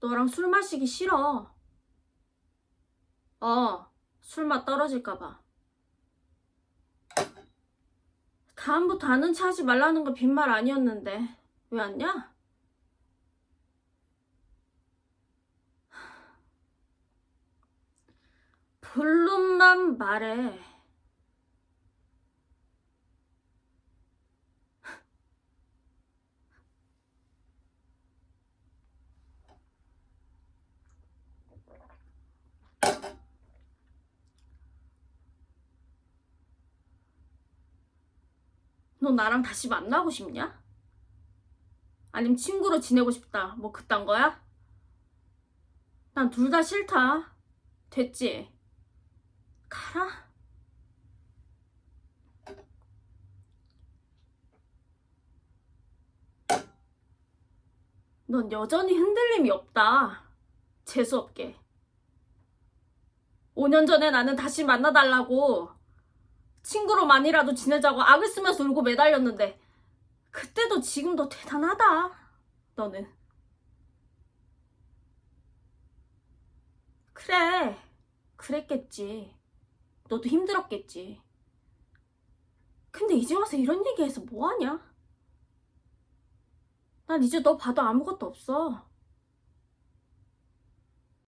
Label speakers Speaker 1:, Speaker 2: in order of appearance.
Speaker 1: 너랑 술 마시기 싫어. 어, 술맛 떨어질까봐. 다음부터 아는 체 하지 말라는 거 빈말 아니었는데 왜 왔냐? 본론만 말해. 너 나랑 다시 만나고 싶냐? 아님 친구로 지내고 싶다. 뭐 그딴 거야? 난 둘 다 싫다. 됐지? 가라. 넌 여전히 흔들림이 없다. 재수없게. 5년 전에 나는 다시 만나달라고 친구로만이라도 지내자고 악을 쓰면서 울고 매달렸는데 그때도 지금도 대단하다. 너는. 그래. 그랬겠지. 너도 힘들었겠지. 근데 이제 와서 이런 얘기해서 뭐하냐? 난 이제 너 봐도 아무것도 없어.